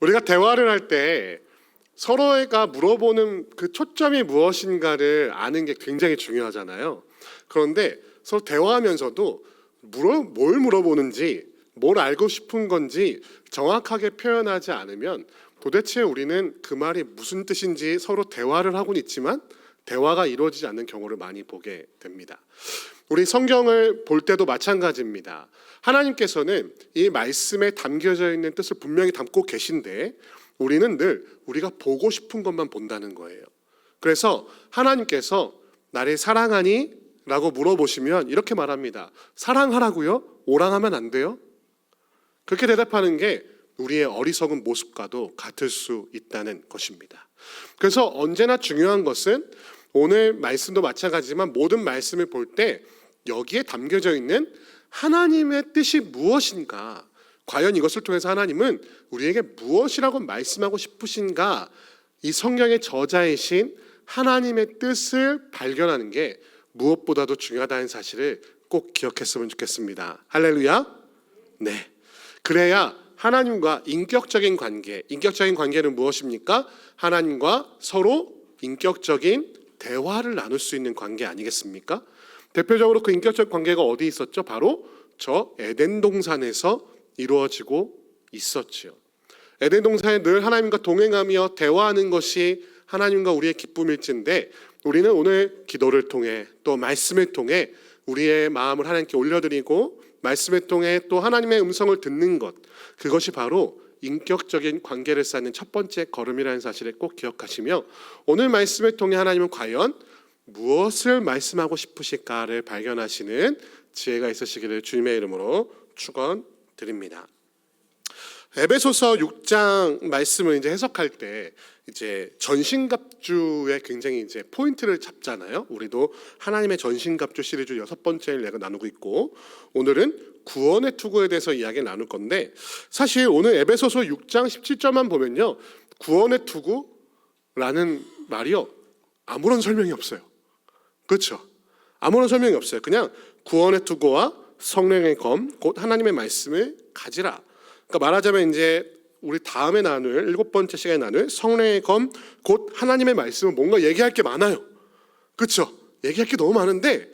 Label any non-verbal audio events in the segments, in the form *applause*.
우리가 대화를 할 때 서로가 물어보는 그 초점이 무엇인가를 아는 게 굉장히 중요하잖아요. 그런데 서로 대화하면서도 물어, 뭘 물어보는지, 뭘 알고 싶은 건지 정확하게 표현하지 않으면 도대체 우리는 그 말이 무슨 뜻인지 서로 대화를 하고는 있지만 대화가 이루어지지 않는 경우를 많이 보게 됩니다. 우리 성경을 볼 때도 마찬가지입니다. 하나님께서는 이 말씀에 담겨져 있는 뜻을 분명히 담고 계신데 우리는 늘 우리가 보고 싶은 것만 본다는 거예요. 그래서 하나님께서 나를 사랑하니? 라고 물어보시면 이렇게 말합니다. 사랑하라고요? 오랑하면 안 돼요? 그렇게 대답하는 게 우리의 어리석은 모습과도 같을 수 있다는 것입니다. 그래서 언제나 중요한 것은 오늘 말씀도 마찬가지지만 모든 말씀을 볼때 여기에 담겨져 있는 하나님의 뜻이 무엇인가? 과연 이것을 통해서 하나님은 우리에게 무엇이라고 말씀하고 싶으신가? 이 성경의 저자이신 하나님의 뜻을 발견하는 게 무엇보다도 중요하다는 사실을 꼭 기억했으면 좋겠습니다. 할렐루야. 네. 그래야 하나님과 인격적인 관계, 인격적인 관계는 무엇입니까? 하나님과 서로 인격적인 대화를 나눌 수 있는 관계 아니겠습니까? 대표적으로 그 인격적 관계가 어디 있었죠? 바로 저 에덴 동산에서 이루어지고 있었지요. 에덴 동산에 늘 하나님과 동행하며 대화하는 것이 하나님과 우리의 기쁨일진데 우리는 오늘 기도를 통해 또 말씀을 통해 우리의 마음을 하나님께 올려드리고 말씀을 통해 또 하나님의 음성을 듣는 것 그것이 바로 인격적인 관계를 쌓는 첫 번째 걸음이라는 사실을 꼭 기억하시며 오늘 말씀을 통해 하나님은 과연 무엇을 말씀하고 싶으실까를 발견하시는 지혜가 있으시기를 주님의 이름으로 축원드립니다. 에베소서 6장 말씀을 이제 해석할 때 이제 전신갑주에 굉장히 이제 포인트를 잡잖아요. 우리도 하나님의 전신갑주 시리즈 여섯 번째를 내가 나누고 있고 오늘은 구원의 투구에 대해서 이야기 나눌 건데 사실 오늘 에베소서 6장 17절만 보면요. 구원의 투구라는 말이요. 아무런 설명이 없어요. 그렇죠? 아무런 설명이 없어요. 그냥 구원의 투구와 성령의 검, 곧 하나님의 말씀을 가지라. 그러니까 말하자면 이제 우리 다음에 나눌 일곱 번째 시간에 나눌 성령의 검, 곧 하나님의 말씀은 뭔가 얘기할 게 많아요. 그렇죠? 얘기할 게 너무 많은데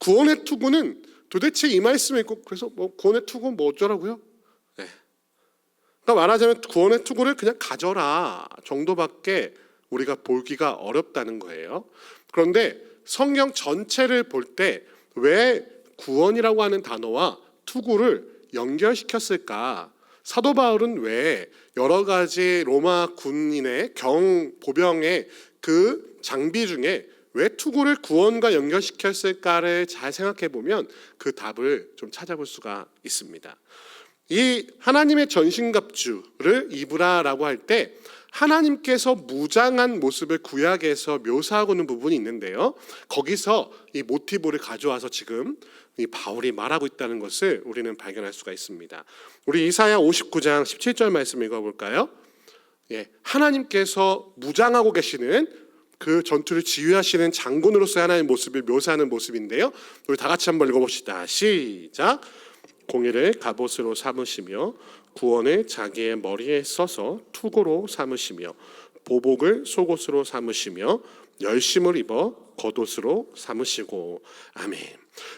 구원의 투구는 도대체 이 말씀에 있고 그래서 뭐 구원의 투구 뭐 어쩌라고요? 네. 그러니까 말하자면 구원의 투구를 그냥 가져라 정도밖에 우리가 보기가 어렵다는 거예요. 그런데 성경 전체를 볼 때 왜 구원이라고 하는 단어와 투구를 연결시켰을까? 사도 바울은 왜 여러 가지 로마 군인의 경 보병의 그 장비 중에 왜 투구를 구원과 연결시켰을까를 잘 생각해 보면 그 답을 좀 찾아볼 수가 있습니다. 이 하나님의 전신갑주를 입으라라고 할 때 하나님께서 무장한 모습을 구약에서 묘사하고 있는 부분이 있는데요. 거기서 이 모티브를 가져와서 지금 이 바울이 말하고 있다는 것을 우리는 발견할 수가 있습니다. 우리 이사야 59장 17절 말씀 읽어 볼까요? 예, 하나님께서 무장하고 계시는 그 전투를 지휘하시는 장군으로서의 하나님의 모습을 묘사하는 모습인데요. 우리 다 같이 한번 읽어 봅시다. 시작. 공의를 갑옷으로 삼으시며 구원을 자기의 머리에 써서 투구로 삼으시며 보복을 속옷으로 삼으시며 열심을 입어 겉옷으로 삼으시고 아멘.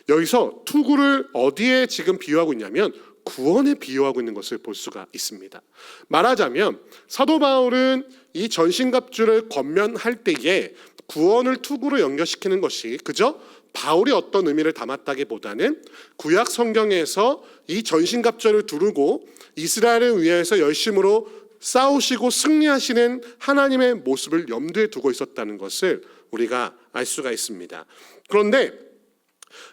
여기서 투구를 어디에 지금 비유하고 있냐면 구원에 비유하고 있는 것을 볼 수가 있습니다. 말하자면 사도 바울은 이 전신갑주를 권면할 때에 구원을 투구로 연결시키는 것이 그저 바울이 어떤 의미를 담았다기보다는 구약 성경에서 이 전신갑주를 두르고 이스라엘을 위해서 열심으로 싸우시고 승리하시는 하나님의 모습을 염두에 두고 있었다는 것을 우리가 알 수가 있습니다. 그런데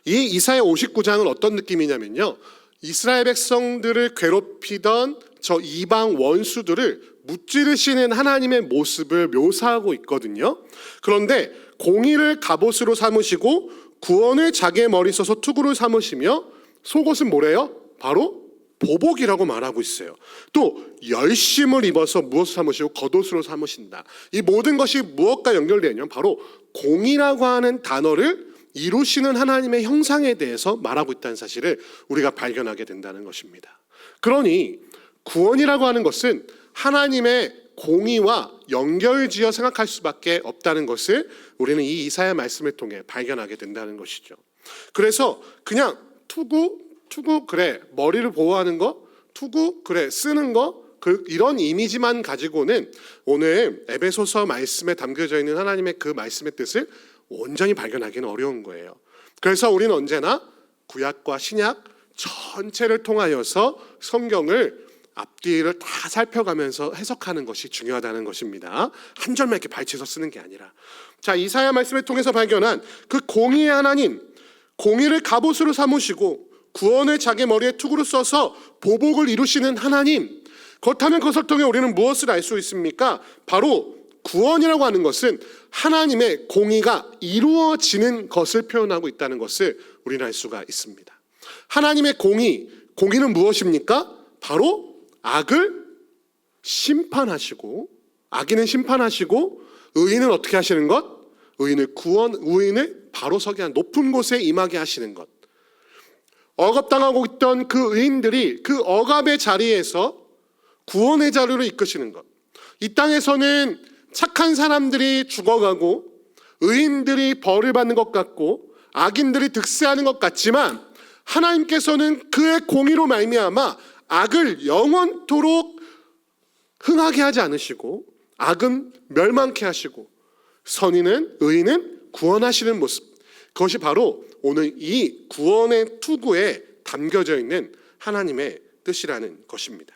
이 이사야 59장은 어떤 느낌이냐면요. 이스라엘 백성들을 괴롭히던 저 이방 원수들을 무찌르시는 하나님의 모습을 묘사하고 있거든요. 그런데 공의를 갑옷으로 삼으시고 구원을 자기의 머리 써서 투구를 삼으시며 속옷은 뭐래요? 바로 보복이라고 말하고 있어요. 또 열심을 입어서 무엇을 삼으시고 겉옷으로 삼으신다. 이 모든 것이 무엇과 연결되냐면 바로 공이라고 하는 단어를 이루시는 하나님의 형상에 대해서 말하고 있다는 사실을 우리가 발견하게 된다는 것입니다. 그러니 구원이라고 하는 것은 하나님의 공의와 연결지어 생각할 수밖에 없다는 것을 우리는 이 이사야 말씀을 통해 발견하게 된다는 것이죠. 그래서 그냥 투구 투구 그래 머리를 보호하는 거 투구 그래 쓰는 거 그, 이런 이미지만 가지고는 오늘 에베소서 말씀에 담겨져 있는 하나님의 그 말씀의 뜻을 온전히 발견하기는 어려운 거예요. 그래서 우리는 언제나 구약과 신약 전체를 통하여서 성경을 앞뒤를 다 살펴가면서 해석하는 것이 중요하다는 것입니다. 한 절만 이렇게 발치해서 쓰는 게 아니라. 자, 이사야 말씀을 통해서 발견한 그 공의의 하나님, 공의를 갑옷으로 삼으시고 구원을 자기 머리에 투구로 써서 보복을 이루시는 하나님. 그렇다면 그것을 통해 우리는 무엇을 알 수 있습니까? 바로 구원이라고 하는 것은 하나님의 공의가 이루어지는 것을 표현하고 있다는 것을 우리는 알 수가 있습니다. 하나님의 공의, 공의는 무엇입니까? 바로 악을 심판하시고 악인은 심판하시고 의인은 어떻게 하시는 것? 의인을 구원, 의인을 바로 서게 한 높은 곳에 임하게 하시는 것. 억압당하고 있던 그 의인들이 그 억압의 자리에서 구원의 자리로 이끄시는 것. 이 땅에서는 착한 사람들이 죽어가고 의인들이 벌을 받는 것 같고 악인들이 득세하는 것 같지만 하나님께서는 그의 공의로 말미암아 악을 영원토록 흥하게 하지 않으시고 악은 멸망케 하시고 선인은 의인은 구원하시는 모습 그것이 바로 오늘 이 구원의 투구에 담겨져 있는 하나님의 뜻이라는 것입니다.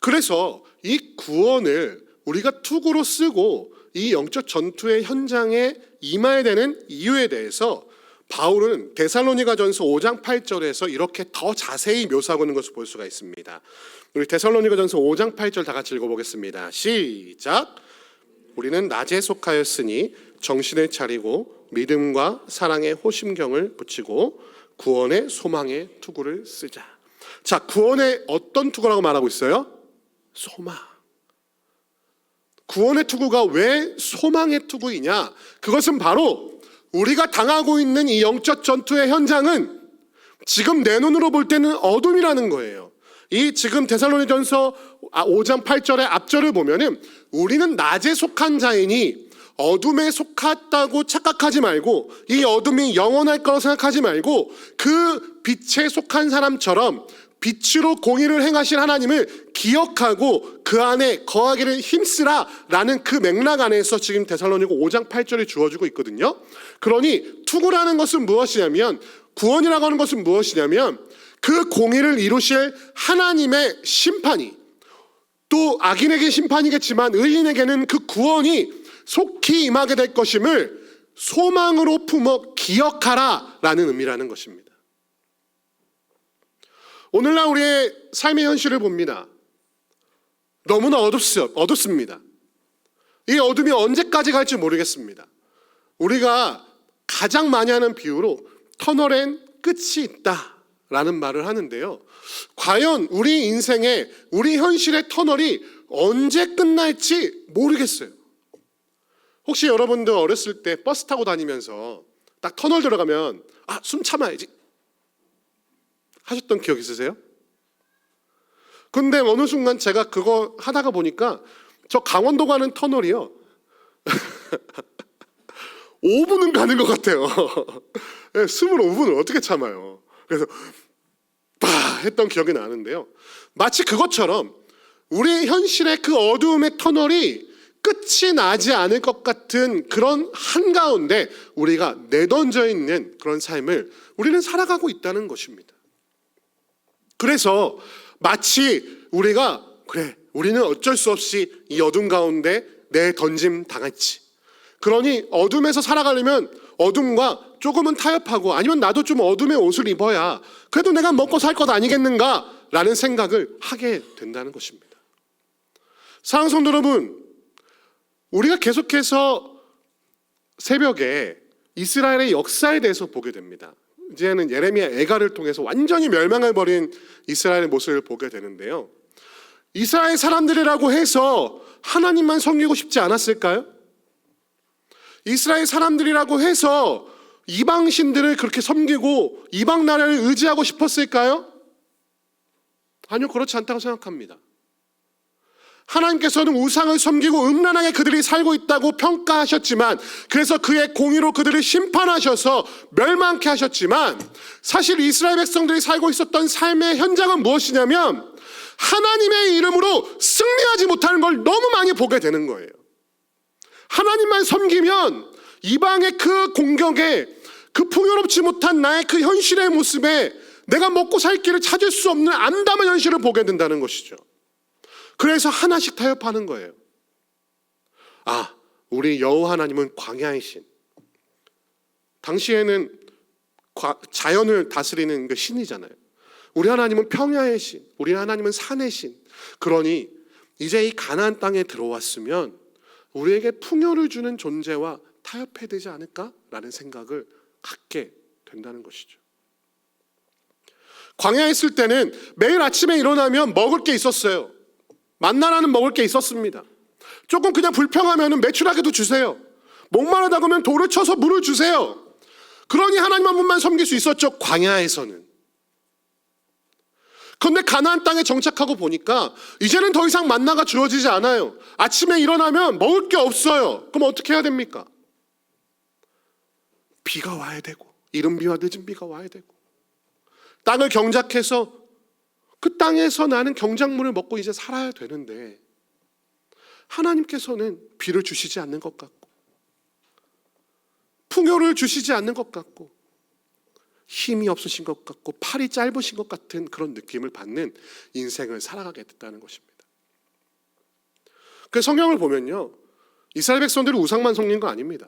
그래서 이 구원을 우리가 투구로 쓰고 이 영적 전투의 현장에 임해야 되는 이유에 대해서 바울은 데살로니가전서 5장 8절에서 이렇게 더 자세히 묘사하고 있는 것을 볼 수가 있습니다. 우리 데살로니가전서 5장 8절 다 같이 읽어보겠습니다. 시작. 우리는 낮에 속하였으니 정신을 차리고 믿음과 사랑의 호심경을 붙이고 구원의 소망의 투구를 쓰자. 자, 구원의 어떤 투구라고 말하고 있어요? 소망. 구원의 투구가 왜 소망의 투구이냐? 그것은 바로 우리가 당하고 있는 이 영적 전투의 현장은 지금 내 눈으로 볼 때는 어둠이라는 거예요. 이 지금 데살로니전서 5장 8절의 앞절을 보면은 우리는 낮에 속한 자이니 어둠에 속았다고 착각하지 말고 이 어둠이 영원할 거라고 생각하지 말고 그 빛에 속한 사람처럼 빛으로 공의를 행하신 하나님을 기억하고 그 안에 거하기를 힘쓰라 라는 그 맥락 안에서 지금 데살로니가 5장 8절이 주어지고 있거든요. 그러니 투구라는 것은 무엇이냐면 구원이라고 하는 것은 무엇이냐면 그 공의를 이루실 하나님의 심판이 또 악인에게 심판이겠지만 의인에게는 그 구원이 속히 임하게 될 것임을 소망으로 품어 기억하라 라는 의미라는 것입니다. 오늘날 우리의 삶의 현실을 봅니다. 너무나 어둡습, 어둡습니다. 이 어둠이 언제까지 갈지 모르겠습니다. 우리가 가장 많이 하는 비유로 터널엔 끝이 있다 라는 말을 하는데요. 과연 우리 인생에 우리 현실의 터널이 언제 끝날지 모르겠어요. 혹시 여러분들 어렸을 때 버스 타고 다니면서 딱 터널 들어가면 아, 숨 참아야지. 하셨던 기억 있으세요? 근데 어느 순간 제가 그거 하다가 보니까 저 강원도 가는 터널이요. *laughs* 5분은 가는 것 같아요. 네, 숨을 5분을 어떻게 참아요? 그래서 빠 했던 기억이 나는데요. 마치 그것처럼 우리 현실의 그 어두움의 터널이 끝이 나지 않을 것 같은 그런 한가운데 우리가 내던져 있는 그런 삶을 우리는 살아가고 있다는 것입니다. 그래서 마치 우리가 그래 우리는 어쩔 수 없이 이 어둠 가운데 내 던짐 당했지. 그러니 어둠에서 살아가려면 어둠과 조금은 타협하고 아니면 나도 좀 어둠의 옷을 입어야 그래도 내가 먹고 살 것 아니겠는가? 라는 생각을 하게 된다는 것입니다. 사랑하는 성도 여러분, 우리가 계속해서 새벽에 이스라엘의 역사에 대해서 보게 됩니다. 이제는 예레미야 애가를 통해서 완전히 멸망을 벌인 이스라엘의 모습을 보게 되는데요. 이스라엘 사람들이라고 해서 하나님만 섬기고 싶지 않았을까요? 이스라엘 사람들이라고 해서 이방 신들을 그렇게 섬기고 이방 나라를 의지하고 싶었을까요? 아니요, 그렇지 않다고 생각합니다. 하나님께서는 우상을 섬기고 음란하게 그들이 살고 있다고 평가하셨지만 그래서 그의 공의로 그들을 심판하셔서 멸망케 하셨지만 사실 이스라엘 백성들이 살고 있었던 삶의 현장은 무엇이냐면 하나님의 이름으로 승리하지 못하는 걸 너무 많이 보게 되는 거예요. 하나님만 섬기면 이방의 그 공격에 그 풍요롭지 못한 나의 그 현실의 모습에 내가 먹고 살 길을 찾을 수 없는 암담한 현실을 보게 된다는 것이죠. 그래서 하나씩 타협하는 거예요. 아, 우리 여호와 하나님은 광야의 신. 당시에는 과- 자연을 다스리는 그 신이잖아요. 우리 하나님은 평야의 신, 우리 하나님은 산의 신. 그러니 이제 이 가나안 땅에 들어왔으면 우리에게 풍요를 주는 존재와 타협해야 되지 않을까라는 생각을 갖게 된다는 것이죠. 광야에 있을 때는 매일 아침에 일어나면 먹을 게 있었어요. 만나라는 먹을 게 있었습니다. 조금 그냥 불평하면 매출하게도 주세요. 목마르다 그러면 돌을 쳐서 물을 주세요. 그러니 하나님 한 분만 섬길 수 있었죠. 광야에서는. 그런데 가나안 땅에 정착하고 보니까 이제는 더 이상 만나가 주어지지 않아요. 아침에 일어나면 먹을 게 없어요. 그럼 어떻게 해야 됩니까? 비가 와야 되고 이른 비와 늦은 비가 와야 되고 땅을 경작해서 그 땅에서 나는 경작물을 먹고 이제 살아야 되는데 하나님께서는 비를 주시지 않는 것 같고 풍요를 주시지 않는 것 같고 힘이 없으신 것 같고 팔이 짧으신 것 같은 그런 느낌을 받는 인생을 살아가게 됐다는 것입니다. 그 성경을 보면요. 이스라엘 백성들이 우상만 섬긴 거 아닙니다.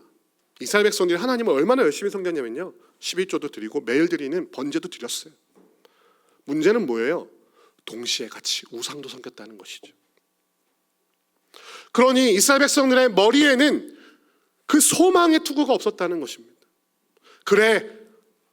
이스라엘 백성들이 하나님을 얼마나 열심히 섬겼냐면요. 11조도 드리고 매일 드리는 번제도 드렸어요. 문제는 뭐예요? 동시에 같이 우상도 섬겼다는 것이죠. 그러니 이스라엘 백성들의 머리에는 그 소망의 투구가 없었다는 것입니다. 그래,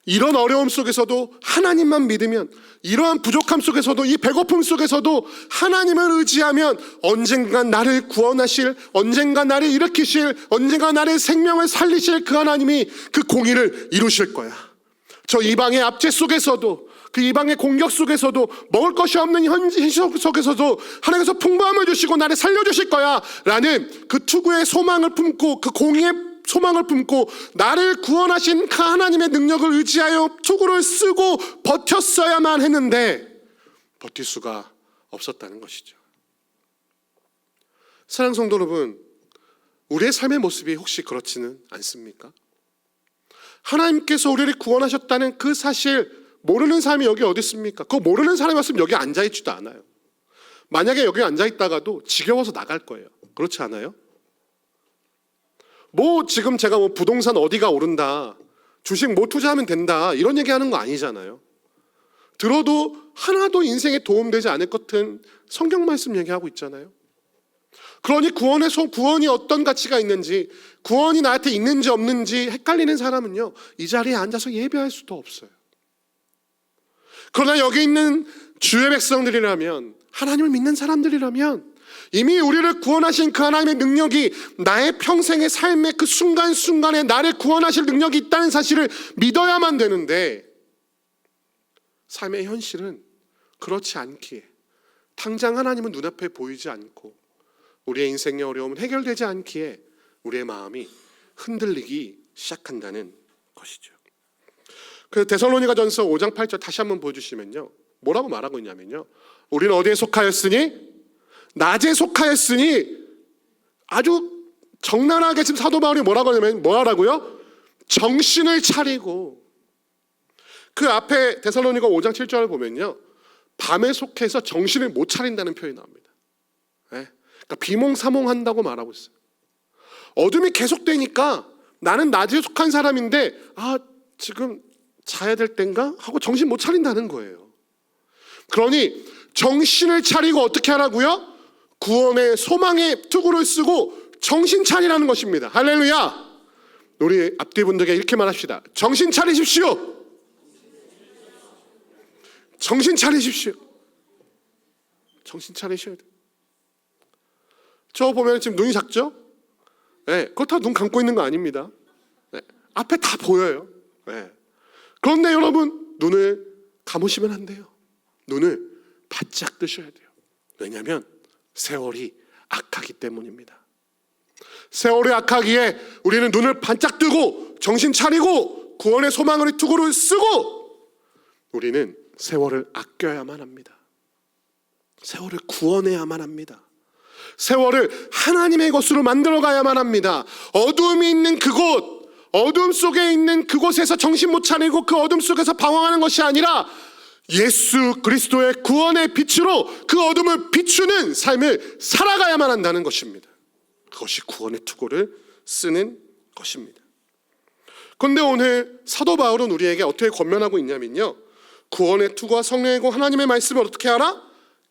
이런 어려움 속에서도 하나님만 믿으면, 이러한 부족함 속에서도, 이 배고픔 속에서도 하나님을 의지하면 언젠가 나를 구원하실, 언젠가 나를 일으키실, 언젠가 나의 생명을 살리실 그 하나님이 그 공의를 이루실 거야. 저 이방의 압제 속에서도 그 이방의 공격 속에서도 먹을 것이 없는 현실 속에서도 하나님께서 풍부함을 주시고 나를 살려주실 거야 라는 그 투구의 소망을 품고 그 공의의 소망을 품고 나를 구원하신 그 하나님의 능력을 의지하여 투구를 쓰고 버텼어야만 했는데 버틸 수가 없었다는 것이죠. 사랑 성도 여러분, 우리의 삶의 모습이 혹시 그렇지는 않습니까? 하나님께서 우리를 구원하셨다는 그 사실 모르는 사람이 여기 어디 있습니까? 그거 모르는 사람이 왔으면 여기 앉아 있지도 않아요. 만약에 여기 앉아 있다가도 지겨워서 나갈 거예요. 그렇지 않아요? 뭐 지금 제가 뭐 부동산 어디가 오른다, 주식 뭐 투자하면 된다 이런 얘기 하는 거 아니잖아요. 들어도 하나도 인생에 도움되지 않을 것 같은 성경 말씀 얘기하고 있잖아요. 그러니 구원의 소 구원이 어떤 가치가 있는지 구원이 나한테 있는지 없는지 헷갈리는 사람은요 이 자리에 앉아서 예배할 수도 없어요. 그러나 여기 있는 주의 백성들이라면 하나님을 믿는 사람들이라면 이미 우리를 구원하신 그 하나님의 능력이 나의 평생의 삶의 그 순간순간에 나를 구원하실 능력이 있다는 사실을 믿어야만 되는데 삶의 현실은 그렇지 않기에 당장 하나님은 눈앞에 보이지 않고 우리의 인생의 어려움은 해결되지 않기에 우리의 마음이 흔들리기 시작한다는 것이죠. 그 데살로니가 전서 5장 8절 다시 한번 보여주시면요. 뭐라고 말하고 있냐면요. 우리는 어디에 속하였으니 낮에 속하였으니 아주 적나라하게 지금 사도 바울이 뭐라고 하냐면 뭐 하라고요? 정신을 차리고 그 앞에 데살로니가 5장 7절을 보면요. 밤에 속해서 정신을 못 차린다는 표현이 나옵니다. 네? 그러니까 비몽사몽한다고 말하고 있어요. 어둠이 계속되니까 나는 낮에 속한 사람인데 아 지금 자야 될 땐가 하고 정신 못 차린다는 거예요. 그러니 정신을 차리고 어떻게 하라고요? 구원의 소망의 투구를 쓰고 정신 차리라는 것입니다. 할렐루야. 우리 앞뒤 분들에게 이렇게 말합시다. 정신 차리십시오. 정신 차리십시오. 정신 차리셔야 돼요. 저 보면 지금 눈이 작죠? 네, 그렇다고 눈 감고 있는 거 아닙니다. 네, 앞에 다 보여요. 네. 그런데 여러분, 눈을 감으시면 안 돼요. 눈을 바짝 뜨셔야 돼요. 왜냐하면 세월이 악하기 때문입니다. 세월이 악하기에 우리는 눈을 반짝 뜨고 정신 차리고 구원의 소망을 투구를 쓰고 우리는 세월을 아껴야만 합니다. 세월을 구원해야만 합니다. 세월을 하나님의 것으로 만들어 가야만 합니다. 어둠이 있는 그곳, 어둠 속에 있는 그곳에서 정신 못 차리고 그 어둠 속에서 방황하는 것이 아니라 예수 그리스도의 구원의 빛으로 그 어둠을 비추는 삶을 살아가야만 한다는 것입니다. 그것이 구원의 투구를 쓰는 것입니다. 그런데 오늘 사도 바울은 우리에게 어떻게 권면하고 있냐면요. 구원의 투구와 성령이고 하나님의 말씀을 어떻게 하라?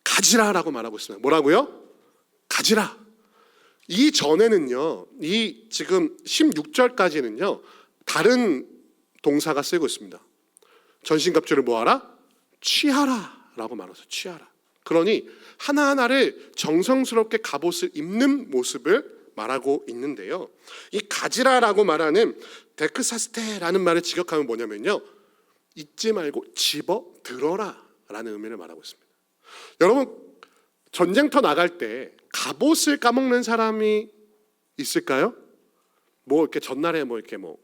가지라라고 말하고 있습니다. 뭐라고요? 가지라. 이 전에는요, 이 지금 16절까지는요, 다른 동사가 쓰고 있습니다. 전신갑주를 뭐하라? 취하라. 라고 말해서 취하라. 그러니 하나하나를 정성스럽게 갑옷을 입는 모습을 말하고 있는데요. 이 가지라라고 말하는 데크사스테라는 말을 직역하면 뭐냐면요. 잊지 말고 집어 들어라 라는 의미를 말하고 있습니다. 여러분 전쟁터 나갈 때 갑옷을 까먹는 사람이 있을까요? 뭐 이렇게 전날에 뭐 이렇게 뭐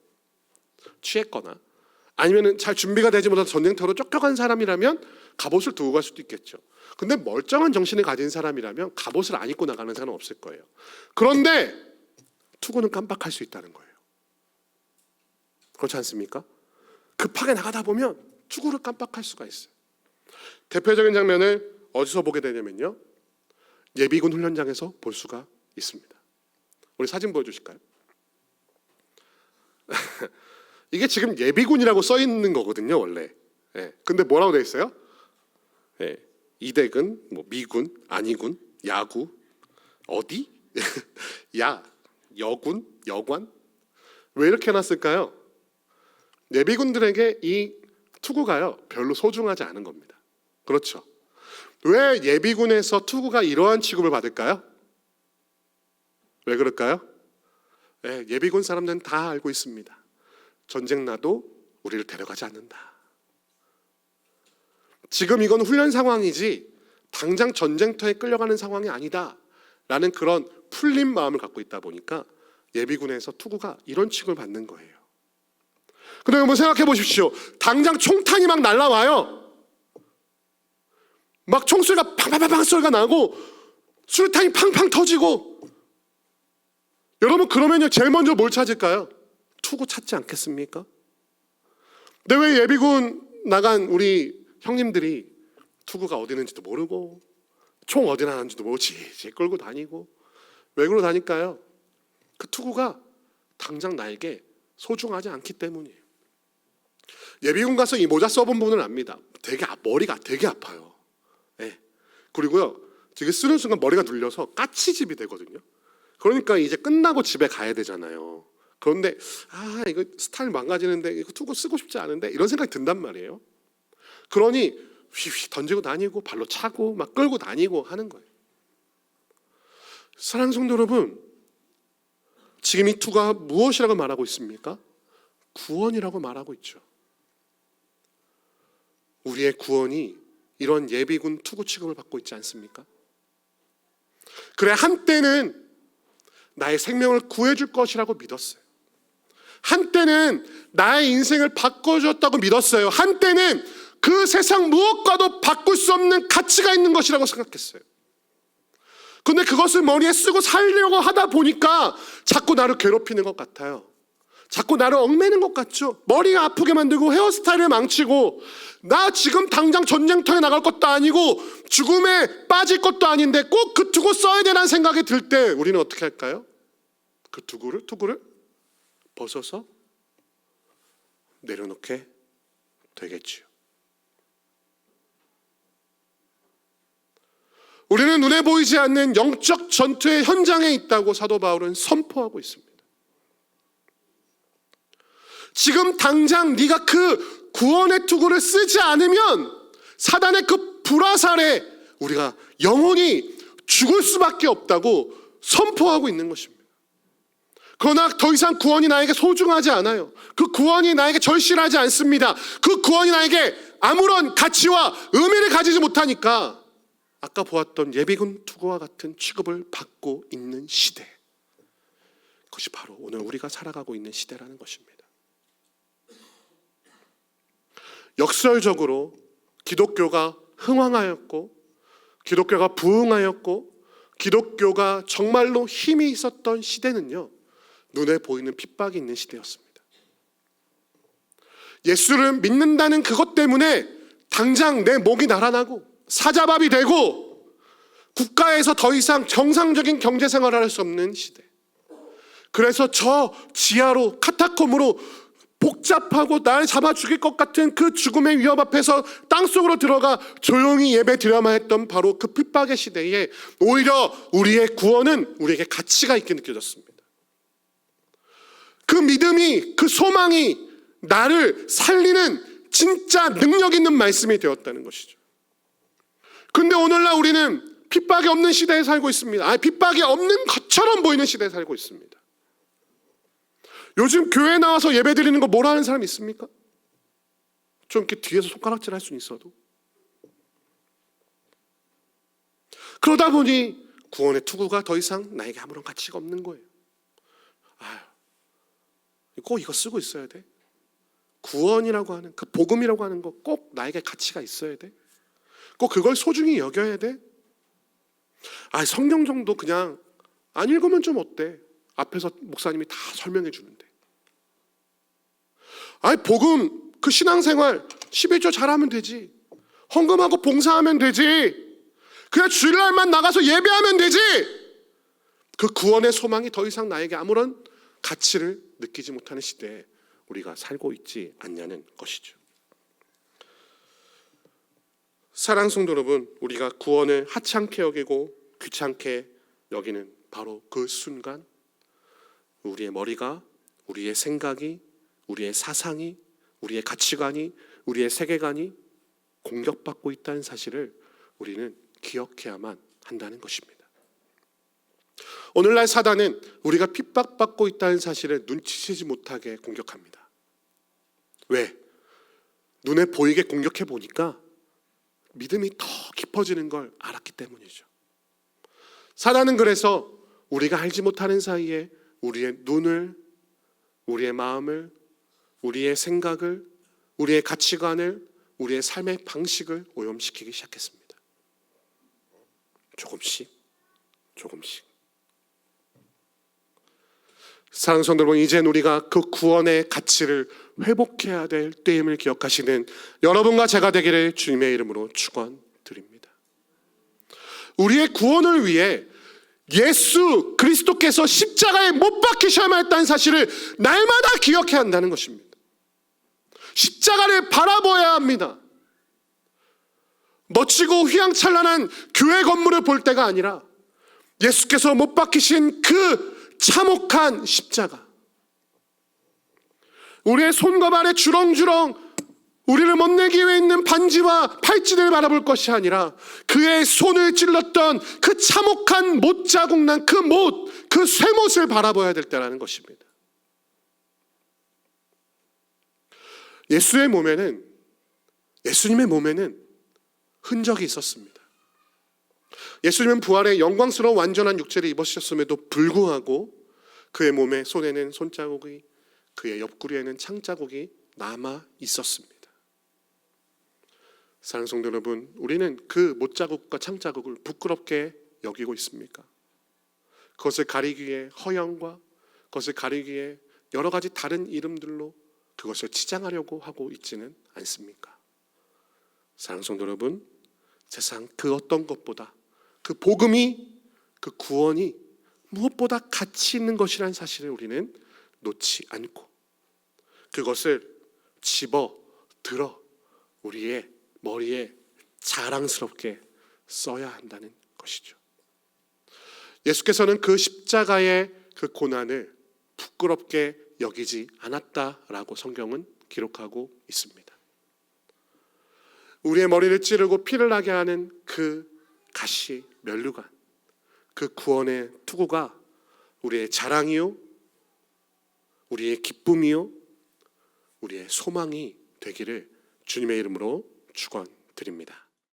취했거나 아니면은 잘 준비가 되지 못해서 전쟁터로 쫓겨간 사람이라면 갑옷을 두고 갈 수도 있겠죠. 근데 멀쩡한 정신을 가진 사람이라면 갑옷을 안 입고 나가는 사람은 없을 거예요. 그런데 투구는 깜빡할 수 있다는 거예요. 그렇지 않습니까? 급하게 나가다 보면 투구를 깜빡할 수가 있어요. 대표적인 장면을 어디서 보게 되냐면요. 예비군 훈련장에서 볼 수가 있습니다. 우리 사진 보여주실까요? *laughs* 이게 지금 예비군이라고 써 있는 거거든요, 원래. 예. 근데 뭐라고 돼 있어요? 예. 이대근, 뭐 미군, 안이군, 야구, 어디? *laughs* 야, 여군, 여관? 왜 이렇게 해놨을까요? 예비군들에게 이 투구가요 별로 소중하지 않은 겁니다. 그렇죠? 왜 예비군에서 투구가 이러한 취급을 받을까요? 왜 그럴까요? 예, 예비군 사람들은 다 알고 있습니다. 전쟁 나도 우리를 데려가지 않는다. 지금 이건 훈련 상황이지 당장 전쟁터에 끌려가는 상황이 아니다 라는 그런 풀린 마음을 갖고 있다 보니까 예비군에서 투구가 이런 취급을 받는 거예요. 근데 한번 생각해 보십시오. 당장 총탄이 막 날라와요. 막 총소리가 팡팡팡팡 소리가 나고 수류탄이 팡팡 터지고 여러분 그러면요 제일 먼저 뭘 찾을까요? 투구 찾지 않겠습니까? 근데 왜 예비군 나간 우리 형님들이 투구가 어디 있는지도 모르고 총 어디 나는지도 모르고 지지 끌고 다니고 왜 그러고 다닐까요? 그 투구가 당장 나에게 소중하지 않기 때문이에요. 예비군 가서 이 모자 써본 분은 압니다. 되게 아- 머리가 되게 아파요. 예. 그리고요, 되게 쓰는 순간 머리가 눌려서 까치집이 되거든요. 그러니까 이제 끝나고 집에 가야 되잖아요. 그런데 아 이거 스타일 망가지는데 이거 투구 쓰고 싶지 않은데 이런 생각이 든단 말이에요. 그러니 휘휘 던지고 다니고 발로 차고 막 끌고 다니고 하는 거예요. 사랑 성도 여러분, 지금 이 투가 무엇이라고 말하고 있습니까? 구원이라고 말하고 있죠. 우리의 구원이 이런 예비군 투구 취급을 받고 있지 않습니까? 그래 한때는 나의 생명을 구해줄 것이라고 믿었어요. 한때는 나의 인생을 바꿔줬다고 믿었어요. 한때는 그 세상 무엇과도 바꿀 수 없는 가치가 있는 것이라고 생각했어요. 근데 그것을 머리에 쓰고 살려고 하다 보니까 자꾸 나를 괴롭히는 것 같아요. 자꾸 나를 얽매는 것 같죠. 머리가 아프게 만들고 헤어스타일을 망치고 나 지금 당장 전쟁터에 나갈 것도 아니고 죽음에 빠질 것도 아닌데 꼭 그 투구 써야 되라는 생각이 들 때 우리는 어떻게 할까요? 그 투구를 투구를 벗어서 내려놓게 되겠지요. 우리는 눈에 보이지 않는 영적 전투의 현장에 있다고 사도 바울은 선포하고 있습니다. 지금 당장 네가 그 구원의 투구를 쓰지 않으면 사단의 그 불화살에 우리가 영원히 죽을 수밖에 없다고 선포하고 있는 것입니다. 그러나 더 이상 구원이 나에게 소중하지 않아요. 그 구원이 나에게 절실하지 않습니다. 그 구원이 나에게 아무런 가치와 의미를 가지지 못하니까 아까 보았던 예비군 투구와 같은 취급을 받고 있는 시대. 그것이 바로 오늘 우리가 살아가고 있는 시대라는 것입니다. 역설적으로 기독교가 흥왕하였고 기독교가 부흥하였고 기독교가 정말로 힘이 있었던 시대는요. 눈에 보이는 핍박이 있는 시대였습니다. 예수를 믿는다는 그것 때문에 당장 내 목이 날아나고 사자밥이 되고 국가에서 더 이상 정상적인 경제 생활을 할 수 없는 시대. 그래서 저 지하로 카타콤으로 복잡하고 날 잡아 죽일 것 같은 그 죽음의 위협 앞에서 땅속으로 들어가 조용히 예배 드려만 했던 바로 그 핍박의 시대에 오히려 우리의 구원은 우리에게 가치가 있게 느껴졌습니다. 그 믿음이 그 소망이 나를 살리는 진짜 능력 있는 말씀이 되었다는 것이죠. 근데 오늘날 우리는 핍박이 없는 시대에 살고 있습니다. 아, 핍박이 없는 것처럼 보이는 시대에 살고 있습니다. 요즘 교회 나와서 예배 드리는 거 뭐라 하는 사람 있습니까? 좀 이렇게 뒤에서 손가락질 할 수는 있어도. 그러다 보니 구원의 투구가 더 이상 나에게 아무런 가치가 없는 거예요. 아유, 꼭 이거 쓰고 있어야 돼. 구원이라고 하는 그 복음이라고 하는 거 꼭 나에게 가치가 있어야 돼. 꼭 그걸 소중히 여겨야 돼. 아, 성경 정도 그냥 안 읽으면 좀 어때? 앞에서 목사님이 다 설명해 주는데. 아니 복음 그 신앙생활 11조 잘하면 되지. 헌금하고 봉사하면 되지. 그냥 주일날만 나가서 예배하면 되지. 그 구원의 소망이 더 이상 나에게 아무런 가치를 느끼지 못하는 시대에 우리가 살고 있지 않냐는 것이죠. 사랑 성도 여러분, 우리가 구원을 하찮게 여기고 귀찮게 여기는 바로 그 순간 우리의 머리가 우리의 생각이 우리의 사상이 우리의 가치관이 우리의 세계관이 공격받고 있다는 사실을 우리는 기억해야만 한다는 것입니다. 오늘날 사단은 우리가 핍박받고 있다는 사실을 눈치채지 못하게 공격합니다. 왜? 눈에 보이게 공격해 보니까 믿음이 더 깊어지는 걸 알았기 때문이죠. 사단은 그래서 우리가 알지 못하는 사이에 우리의 눈을, 우리의 마음을, 우리의 생각을, 우리의 가치관을, 우리의 삶의 방식을 오염시키기 시작했습니다. 조금씩, 조금씩. 여러분, 이젠 우리가 그 구원의 가치를 회복해야 될 때임을 기억하시는 여러분과 제가 되기를 주님의 이름으로 축원드립니다. 우리의 구원을 위해 예수 그리스도께서 십자가에 못 박히셔야만 했다는 사실을 날마다 기억해야 한다는 것입니다. 십자가를 바라보아야 합니다. 멋지고 휘황찬란한 교회 건물을 볼 때가 아니라 예수께서 못 박히신 그 참혹한 십자가. 우리의 손과 발에 주렁주렁 우리를 못 내기 위해 있는 반지와 팔찌를 바라볼 것이 아니라 그의 손을 찔렀던 그 참혹한 못 자국 난 그 못, 그 쇠못을 바라봐야 될 때라는 것입니다. 예수의 몸에는 예수님의 몸에는 흔적이 있었습니다. 예수님은 부활의 영광스러운 완전한 육체를 입으셨음에도 불구하고 그의 몸에 손에는 손자국이 그의 옆구리에는 창자국이 남아 있었습니다. 사랑하는 성도 여러분, 우리는 그 못자국과 창자국을 부끄럽게 여기고 있습니까? 그것을 가리기 위해 허영과 그것을 가리기 위해 여러 가지 다른 이름들로 그것을 치장하려고 하고 있지는 않습니까? 사랑하는 성도 여러분, 세상 그 어떤 것보다 그 복음이 그 구원이 무엇보다 가치 있는 것이라는 사실을 우리는 놓지 않고 그것을 집어 들어 우리의 머리에 자랑스럽게 써야 한다는 것이죠. 예수께서는 그 십자가의 그 고난을 부끄럽게 여기지 않았다라고 성경은 기록하고 있습니다. 우리의 머리를 찌르고 피를 나게 하는 그 가시 면류관, 그 구원의 투구가 우리의 자랑이요, 우리의 기쁨이요, 우리의 소망이 되기를 주님의 이름으로 축원드립니다.